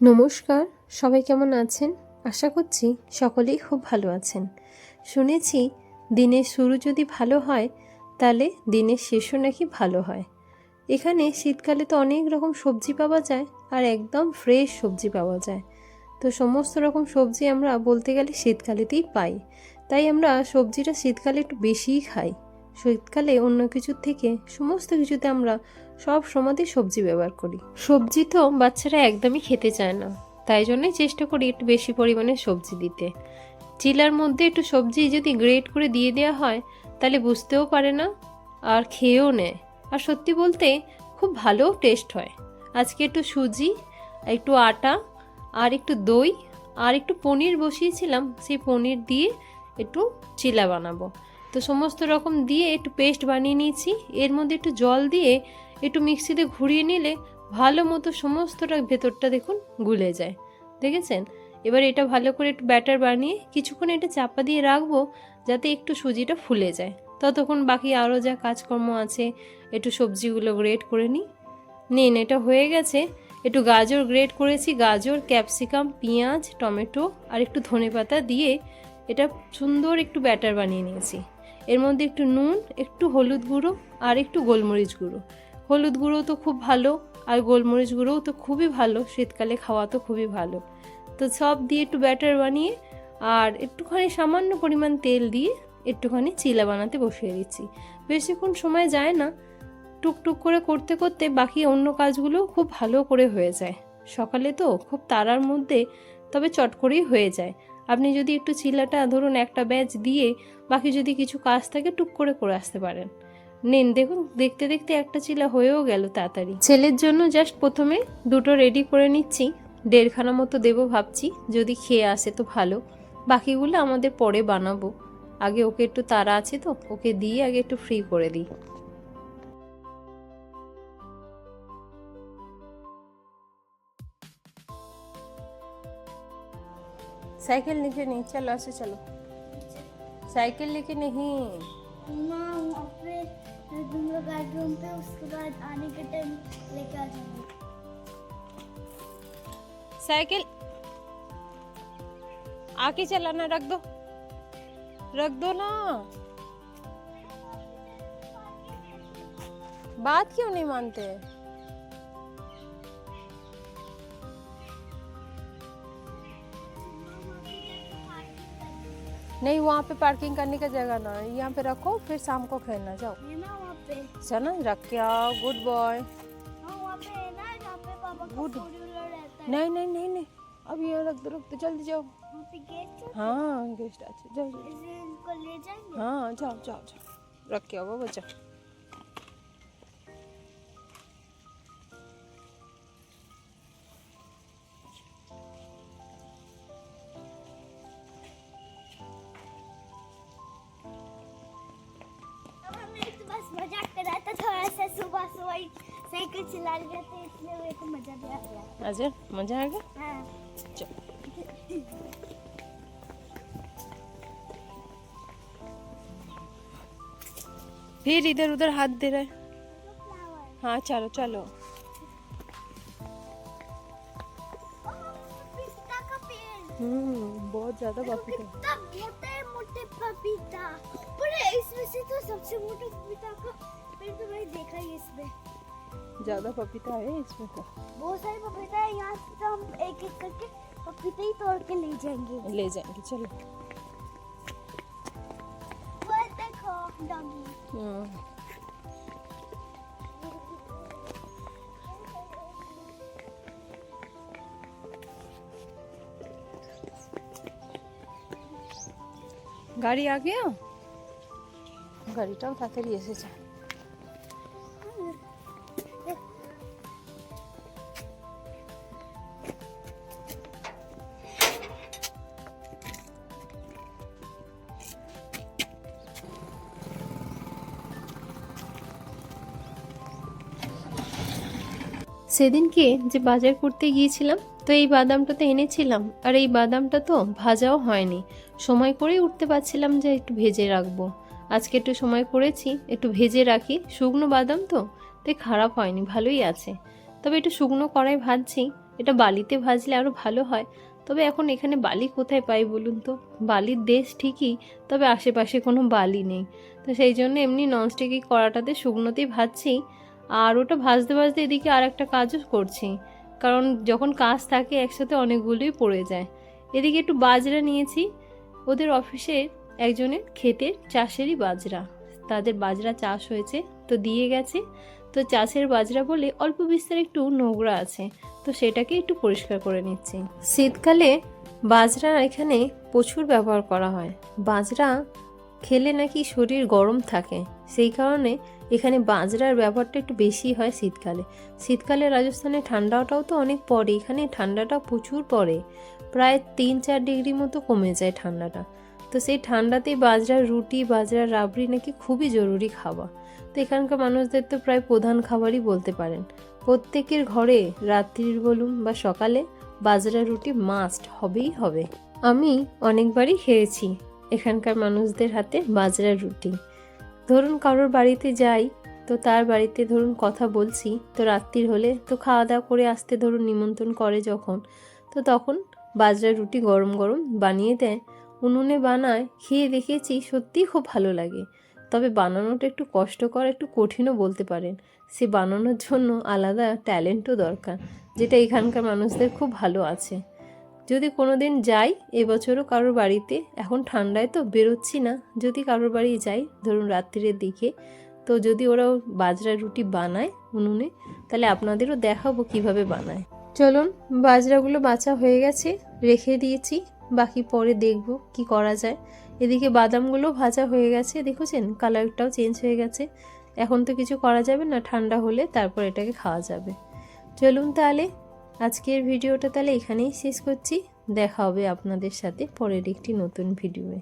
নমস্কার, সবাই কেমন আছেন? আশা করছি সকলেই খুব ভালো আছেন। শুনেছি দিনের শুরু যদি ভালো হয়, তাহলে দিনের শেষও নাকি ভালো হয়। এখানে শীতকালে তো অনেক রকম সবজি পাওয়া যায় আর একদম ফ্রেশ সবজি পাওয়া যায়। তো সমস্ত রকম সবজি আমরা বলতে গেলে শীতকালেতেই পাই। তাই আমরা সবজিটা শীতকালে একটু বেশিই খাই। শীতকালে অন্য কিছুর থেকে সমস্ত কিছুতে আমরা সব সময়তেই সবজি ব্যবহার করি। সবজি তো বাচ্চারা একদমই খেতে চায় না, তাই জন্যই চেষ্টা করি একটু বেশি পরিমাণে সবজি দিতে। চিলার মধ্যে একটু সবজি যদি গ্রেট করে দিয়ে দেওয়া হয়, তাহলে বুঝতেও পারে না আর খেয়েও নেয়। আর সত্যি বলতে খুব ভালো টেস্ট হয়। আজকে একটু সুজি, একটু আটা, আর একটু দই, আর একটু পনির বসিয়েছিলাম, সেই পনির দিয়ে একটু চিলা বানাবো। তো সমস্ত রকম দিয়ে একটু পেস্ট বানিয়ে নিয়েছি। এর মধ্যে একটু জল দিয়ে একটু মিক্সিতে ঘুরিয়ে নিলে ভালো মতো সমস্তটা ভেতরটা দেখুন গুলে যায়। দেখেছেন? এবার এটা ভালো করে একটু ব্যাটার বানিয়ে কিছুক্ষণ এটা চাপা দিয়ে রাখব যাতে একটু সুজিটা ফুলে যায়। ততক্ষণ বাকি আরও যা কাজকর্ম আছে, একটু সবজিগুলো গ্রেট করে নিই। নিন, এটা হয়ে গেছে। একটু গাজর গ্রেট করেছি। গাজর, ক্যাপসিকাম, পেঁয়াজ, টমেটো আর একটু ধনেপাতা দিয়ে এটা সুন্দর একটু ব্যাটার বানিয়ে নিয়েছি। এর মধ্যে একটু নুন, একটু হলুদ গুঁড়ো আর একটু গোলমরিচ গুঁড়ো। হলুদ গুঁড়ো তো খুব ভালো আর গোলমরিচ গুঁড়োও তো খুবই ভালো, শীতকালে খাওয়া তো খুবই ভালো। তো সব দিয়ে একটু ব্যাটার বানিয়ে আর একটুখানি সামান্য পরিমাণ তেল দিয়ে একটুখানি চিলা বানাতে বসিয়ে দিচ্ছি। বেশিক্ষণ সময় যায় না, টুকটুক করে করতে করতে বাকি অন্য কাজগুলো খুব ভালো করে হয়ে যায়। সকালে তো খুব তাড়ার মধ্যে তবে চট করেই হয়ে যায়। আপনি যদি একটু চিলাটা ধরুন একটা ব্যাচ দিয়ে বাকি যদি কিছু কাজ থাকে, টুক করে করে আসতে পারেন। নিন, দেখুন, দেখতে দেখতে একটা চিলা হয়েও গেল তাড়াতাড়ি। ছেলের জন্য জাস্ট প্রথমে দুটো রেডি করে নিচ্ছি। দেড়খানা মতো দেবো ভাবছি, যদি খেয়ে আসে তো ভালো। বাকিগুলো আমাদের পরে বানাবো। আগে ওকে একটু তারা আছে তো, ওকে দিয়ে আগে একটু ফ্রি করে দিই। साइकिल लेके नहीं चलो ऐसे चलो। साइकिल लेके नहीं। माँ वहाँ पे दूँगा बेडरूम पे उसके बाद आने के टाइम लेके आ जाऊँगी साइकिल आके चलाना रख दो। रख दो ना। बात क्यों नहीं मानते? नहीं वहाँ पे पार्किंग करने का जगह ना है। यहाँ पे रखो फिर शाम को खेलना जाओ। अच्छा ना रख के आओ गुड बॉय गुड नहीं नहीं नहीं नहीं। अब ये रख दो रख दो जल्दी जाओ। हाँ? गेस्ट अच्छा जाओ हाँ जाओ जाओ जाओ। रख के आओ बच्चा। सुबह साइकिल चला रहे थे इसलिए मेरे को मज़ा भी आ गया अजय मज़ा आ गया? हाँ। चल। फिर इधर उधर हाथ दे रहा है। हाँ चलो चलो। हम्म बहुत ज़्यादा पपीता। मोटे मोटे पपीता। पर इसमें से तो सबसे मोटा पपीता का पेड़ तो मैंने देखा ही इसमें ज्यादा पपीता है इसमें तो बहुत सारे पपीता है यहाँ से तो हम एक एक करके पपीते ही तोड़ के ले जाएंगे ले जाएंगे चलो वो देखो डॉगी हम्म গাড়ি আগে গাড়িটাও তাড়াতাড়ি এসেছে সেদিনকে যে বাজার করতে গিয়েছিলাম, তো এই বাদামটা তো এনেছিলাম। আর এই বাদামটা তো ভাজাও হয়নি। সময় করেই উঠতে পারছিলাম যে একটু ভেজে রাখব। আজকে একটু সময় করেছি, একটু ভেজে রাখি। শুকনো বাদাম তো তাই খারাপ হয়নি, ভালোই আছে। তবে একটু শুকনো কড়াই ভাজছি। এটা বালিতে ভাজলে আরও ভালো হয়। তবে এখন এখানে বালি কোথায় পাই বলুন তো? বালির দেশ ঠিকই, তবে আশেপাশে কোনো বালি নেই। তো সেই জন্য এমনি ননস্টিকি কড়াটাতে শুকনোতেই ভাজছি। আর ওটা ভাজতে ভাজতে এদিকে আর একটা কাজও করছি। কারণ যখন কাজ থাকে একসাথে অনেকগুলোই পড়ে যায়। এদিকে একটু বাজরা নিয়েছি। ওদের অফিসে একজনের ক্ষেতের চাষেরই বাজরা। তাদের বাজরা চাষ হয়েছে, তো দিয়ে গেছে। তো চাষের বাজরা বলে অল্প বিস্তার একটু নোংরা আছে, তো সেটাকে একটু পরিষ্কার করে নিচ্ছি। শীতকালে বাজরা এখানে প্রচুর ব্যবহার করা হয়। বাজরা খেলে নাকি শরীর গরম থাকে। সেই কারণে এখানে বাজরার ব্যবহারটা একটু বেশি হয় শীতকালে। শীতকালে রাজস্থানে ঠান্ডাটাও তো অনেক পড়ে, এখানে ঠান্ডাটা প্রচুর পড়ে। প্রায় তিন চার ডিগ্রি মতো কমে যায় ঠান্ডাটা। তো সেই ঠান্ডাতেই বাজরার রুটি, বাজরার রাবড়ি নাকি খুবই জরুরি খাওয়া। তো এখানকার মানুষদের তো প্রায় প্রধান খাবারই বলতে পারেন। প্রত্যেকের ঘরে রাত্রির বলুন বা সকালে বাজরা রুটি মাস্ট হবেই হবে। আমি অনেকবারই খেয়েছি এখানকার মানুষদের হাতে বাজরা রুটি। ধরুন কারোর বাড়িতে যাই, তো তার বাড়িতে ধরুন কথা বলছি, তো রাত্রির হলে তো খাওয়া দাওয়া করে আসতে ধরুন নিমন্ত্রণ করে যখন, তো তখন বাজরা রুটি গরম গরম বানিয়ে দেয়, উনুনে বানায়, খেয়ে দেখেছি সত্যিই খুব ভালো লাগে। তবে বানানোটা একটু কষ্টকর, একটু কঠিনও বলতে পারেন। সে বানানোর জন্য আলাদা ট্যালেন্টও দরকার, যেটা এখানকার মানুষদের খুব ভালো আছে। যদি কোনো দিন যাই, এবছরও কারোর বাড়িতে, এখন ঠান্ডায় তো বেরোচ্ছি না। যদি কারোর বাড়ি যাই, ধরুন রাত্রির দিকে, তো যদি ওরা বাজরা রুটি বানায় উনুনে, তাহলে আপনাদেরও দেখাবো কীভাবে বানায়। চলুন, বাজরাগুলো বাছা হয়ে গেছে, রেখে দিয়েছি, বাকি পরে দেখব কি করা যায়। এদিকে বাদামগুলো ভাজা হয়ে গেছে, দেখেছেন? কালারটাও চেঞ্জ হয়ে গেছে। এখন তো কিছু করা যাবে না, ঠান্ডা হলে তারপর এটাকে খাওয়া যাবে। চলুন তাহলে আজকের ভিডিওটা তাহলে এখানেই শেষ করছি। দেখা হবে আপনাদের সাথে পরের একটি নতুন ভিডিওয়ে।